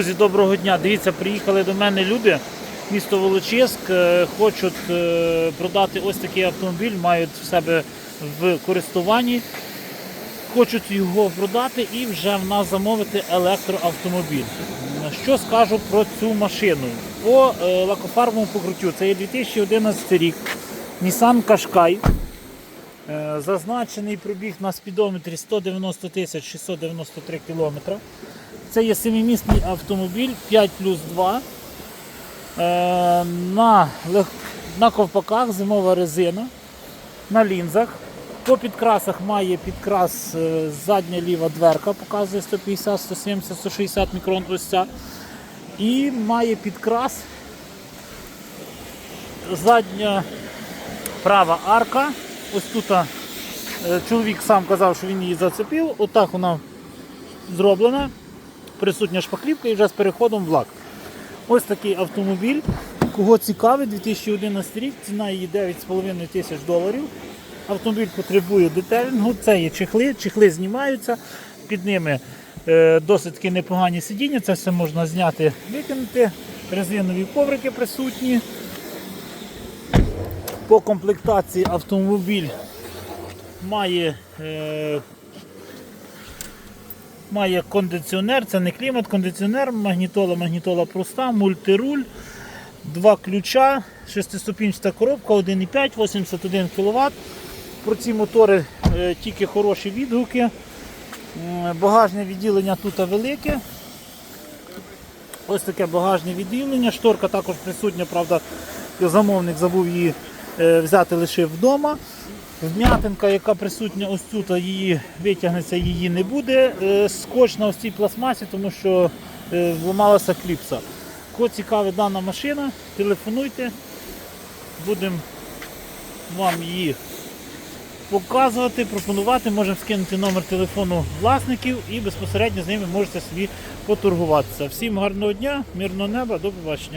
Друзі, доброго дня. Дивіться, приїхали до мене люди, місто Волочиськ, е, хочуть е, продати ось такий автомобіль, мають в себе в користуванні. Хочуть його продати і вже в нас замовити електроавтомобіль. Що скажу про цю машину? По е, лакофарбовому покриттю це є 2011 рік. Nissan Qashqai. Зазначений пробіг на спідометрі 190 693 кілометра. Це є семимісний автомобіль 5 плюс 2. Е, на, на ковпаках зимова резина, на лінзах. По підкрасах має підкрас е, задня ліва дверка, показує 150, 170, 160 мікрон ось. І має підкрас задня права арка. Ось тут е, чоловік сам казав, що він її зацепив. Отак вона зроблена присутня шпаклівка і вже з переходом в лак. Ось такий автомобіль. Кого цікавить, 2011 рік, ціна її 9,5 тисяч доларів. Автомобіль потребує детелінгу. Це є чехли, чехли знімаються, під ними е, досить таки непогані сидіння. Це все можна зняти, викинути. Резинові коврики присутні. По комплектації автомобіль має е, Має кондиціонер, це не клімат, кондиціонер, магнітола, магнітола проста, мультируль, два ключа, шестиступінчата коробка, 1,5, 81 кВт. Про ці мотори е, тільки хороші відгуки. Багажне відділення тут велике. Ось таке багажне відділення. Шторка також присутня, правда, замовник забув її е, взяти лише вдома. Вм'ятинка, яка присутня ось тут, її витягнеться, її не буде. Е, Скотч на ось цій пластмасі, тому що е, зламалася кліпса. Кого цікавить дана машина, телефонуйте, будемо вам її показувати, пропонувати, можемо скинути номер телефону власників і безпосередньо з ними можете собі поторгуватися. Всім гарного дня, мирного неба, до побачення.